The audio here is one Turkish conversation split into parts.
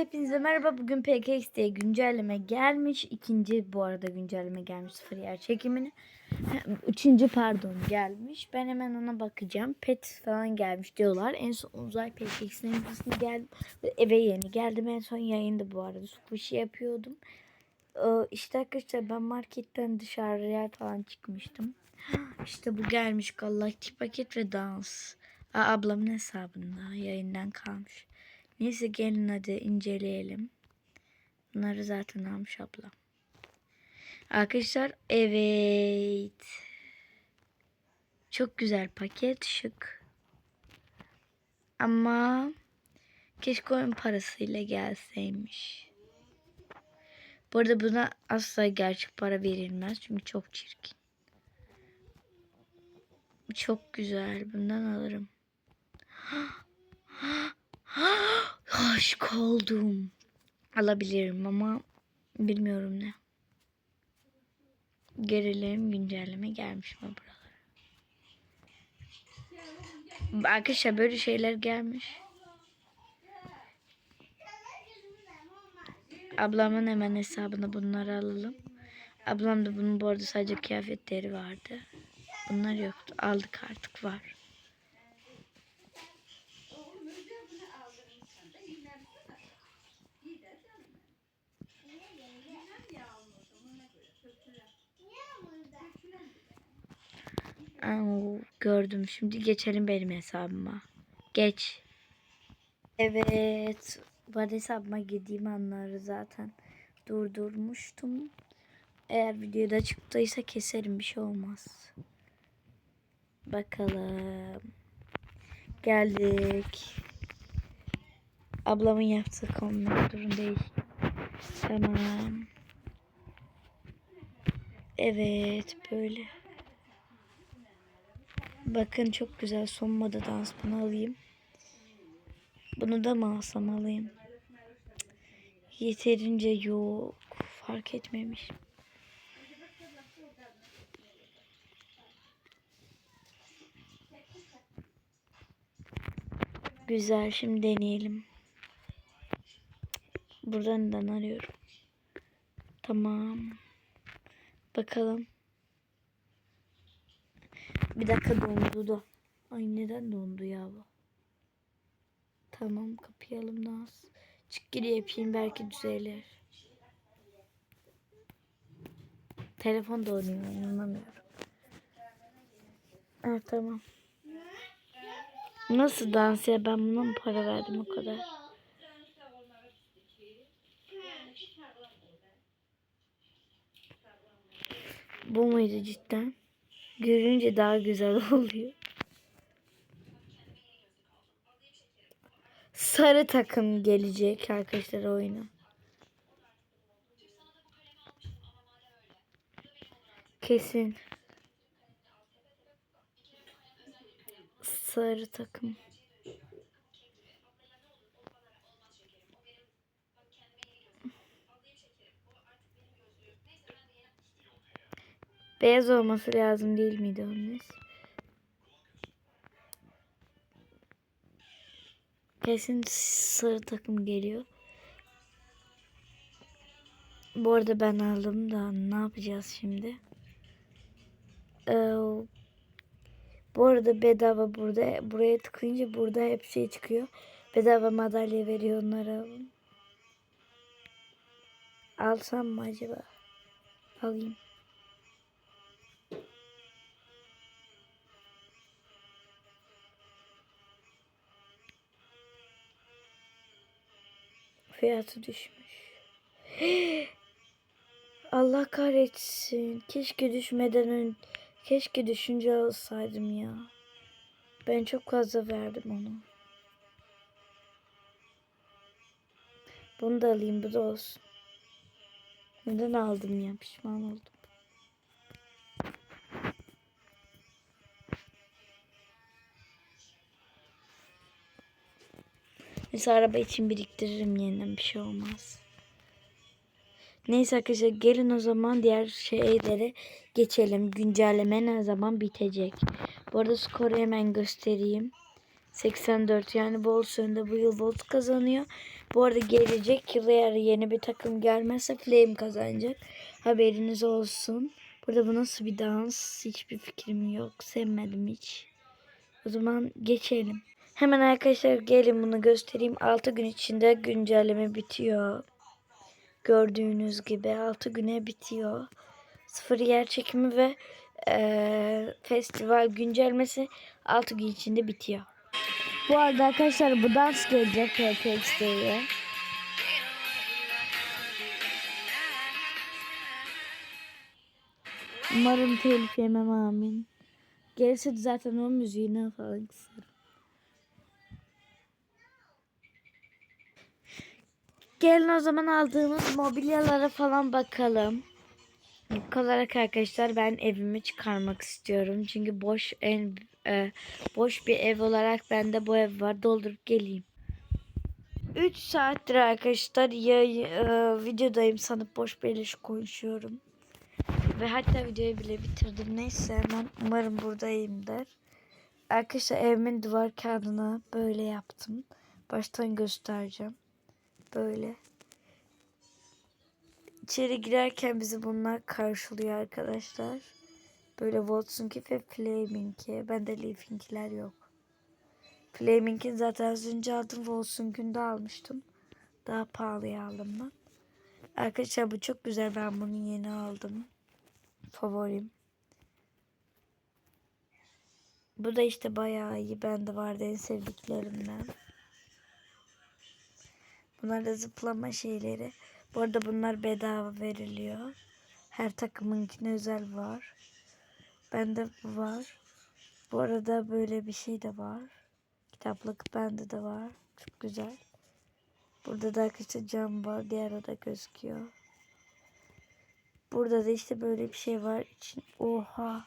Hepinize merhaba. Bugün PKX'de güncelleme gelmiş. İkinci bu arada güncelleme gelmiş sıfır yer çekimini. Üçüncü pardon gelmiş. Ben hemen ona bakacağım. Pet falan gelmiş diyorlar. En son uzay PKX'in hızlı geldim. Eve yeni geldim. En son yayında bu arada. Squishy yapıyordum. Ee, İşte arkadaşlar ben marketten dışarıya falan çıkmıştım. İşte bu gelmiş galaktik paket ve dans. Aa, ablamın hesabında yayından kalmış. Neyse gelin hadi inceleyelim. Bunları zaten almış ablam. Arkadaşlar evet. Çok güzel paket şık. Ama keşke oyun parasıyla gelseymiş. Bu arada buna asla gerçek para verilmez. Çünkü çok çirkin. Çok güzel. Bundan alırım. Aşk oldum. Alabilirim ama bilmiyorum ne. Gerilim güncelleme gelmiş mi buralara? Arkadaşlar böyle şeyler gelmiş. Ablamın hemen hesabına bunları alalım. Ablam da bunun bu arada sadece kıyafetleri vardı. Bunlar yoktu. Aldık artık var. Gördüm. Şimdi geçelim benim hesabıma. Geç. Evet. Bu hesabıma girdiğim anları zaten durdurmuştum. Eğer videoda çıktıysa keserim bir şey olmaz. Bakalım. Geldik. Ablamın yaptığı konular durum değil. Tamam. Evet böyle. Bakın çok güzel son moda dans bunu alayım. Bunu da mı alsam alayım? Yeterince yok. Fark etmemiş. Güzel şimdi deneyelim. Buradan neden arıyorum? Tamam. Bakalım. Bir dakika dondu da. Ay neden dondu ya bu? Tamam kapayalım Naz. Çık geri yapayım belki düzelir. Telefon donuyor inanamıyorum. Evet tamam. Nasıl dans ya ben buna mı para verdim o kadar? Bu muydu cidden? Görünce daha güzel oluyor. Sarı takım gelecek arkadaşlar oyuna. Kesin. Sarı takım. Beyaz olması lazım değil miydi onun? Kesin sarı takım geliyor. Bu arada ben aldım da ne yapacağız şimdi? Ee, bu arada bedava burada buraya tıklayınca burada hep şey çıkıyor. Bedava madalya veriyor onlara. Alsam mı acaba? Alayım. Fiyatı düşmüş. Allah kahretsin. Keşke düşmeden ön keşke düşünce alsaydım ya. Ben çok fazla verdim onu. Bunu da alayım bu da olsun. Neden aldım ya pişman oldum. Mesela araba için biriktiririm yeniden bir şey olmaz. Neyse arkadaşlar gelin o zaman diğer şeylere geçelim. Güncelleme ne zaman bitecek? Bu arada skoru hemen göstereyim. 84 yani Wolves önünde bu yıl Wolves kazanıyor. Bu arada gelecek yıl eğer yeni bir takım gelmezse Flame kazanacak. Haberiniz olsun. Burada bu nasıl bir dans? Hiçbir fikrim yok. Sevmedim hiç. O zaman geçelim. Hemen arkadaşlar gelin bunu göstereyim. 6 gün içinde güncelleme bitiyor. Gördüğünüz gibi 6 güne bitiyor. Sıfır yer çekimi ve eee, festival güncellemesi 6 gün içinde bitiyor. Bu arada arkadaşlar bu dans gelecek PPX'ye. Umarım telif yemem amin. Gelirse zaten o müziğini falan kısarım. Gelin o zaman aldığımız mobilyalara falan bakalım. İlk olarak arkadaşlar ben evimi çıkarmak istiyorum. Çünkü boş en e, boş bir ev olarak bende bu ev var. Doldurup geleyim. 3 saattir arkadaşlar ya, e, videodayım sanıp boş beleş konuşuyorum. Ve hatta videoyu bile bitirdim. Neyse hemen umarım buradayımdır. Arkadaşlar evimin duvar kağıdına böyle yaptım. Baştan göstereceğim. Böyle. İçeri girerken bizi bunlar karşılıyor arkadaşlar. Böyle Watson'ki ve Flaming'i. Bende Leaf'inkiler yok. Flaming'i zaten az önce aldım. Watson'kini de almıştım. Daha pahalıya aldım ben. Arkadaşlar bu çok güzel. Ben bunu yeni aldım. Favorim. Bu da işte bayağı iyi. Bende vardı en sevdiklerimden. Bunlar da zıplama şeyleri. Bu arada bunlar bedava veriliyor. Her takımınkine özel var. Bende bu var. Bu arada böyle bir şey de var. Kitaplık bende de var. Çok güzel. Burada da arkadaşlar cam var. Diğer oda gözüküyor. Burada da işte böyle bir şey var. için Oha.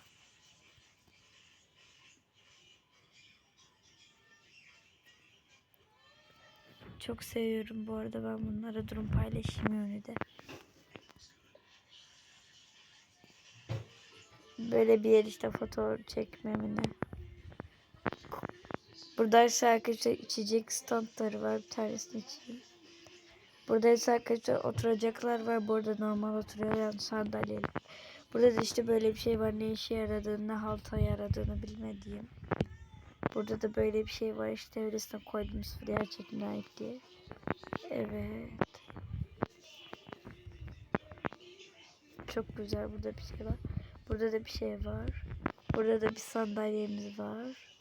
Çok seviyorum bu arada ben bunlara durum paylaşayım yönü Böyle bir yer işte fotoğraf çekmemine. Burada ise arkadaşlar içecek standları var. Bir tanesini içeyim. Burada ise arkadaşlar oturacaklar var. Burada normal oturuyor yani sandalyeler. Burada da işte böyle bir şey var. Ne işe yaradığını, ne halta yaradığını bilmediğim. Burada da böyle bir şey var. İşte öylesine koydum diğer çekimine ait diye. Evet. Çok güzel. Burada bir şey var. Burada da bir şey var. Burada da bir sandalyemiz var.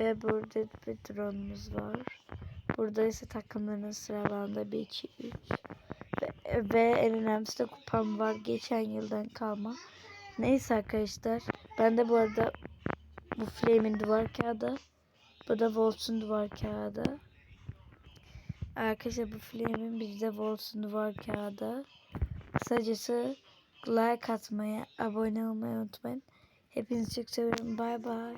Ve burada bir drone'umuz var. Burada ise takımların sıralandığı 1, 2, 3. Ve, ve en önemlisi de kupam var. Geçen yıldan kalma. Neyse arkadaşlar. Ben de bu arada bu Flame'in duvar kağıdı. Bu da Volts'un duvar kağıdı. Arkadaşlar bu Flame'in bir de Volts'un duvar kağıdı. Kısacası like atmayı, abone olmayı unutmayın. Hepinizi çok seviyorum. Bay bay.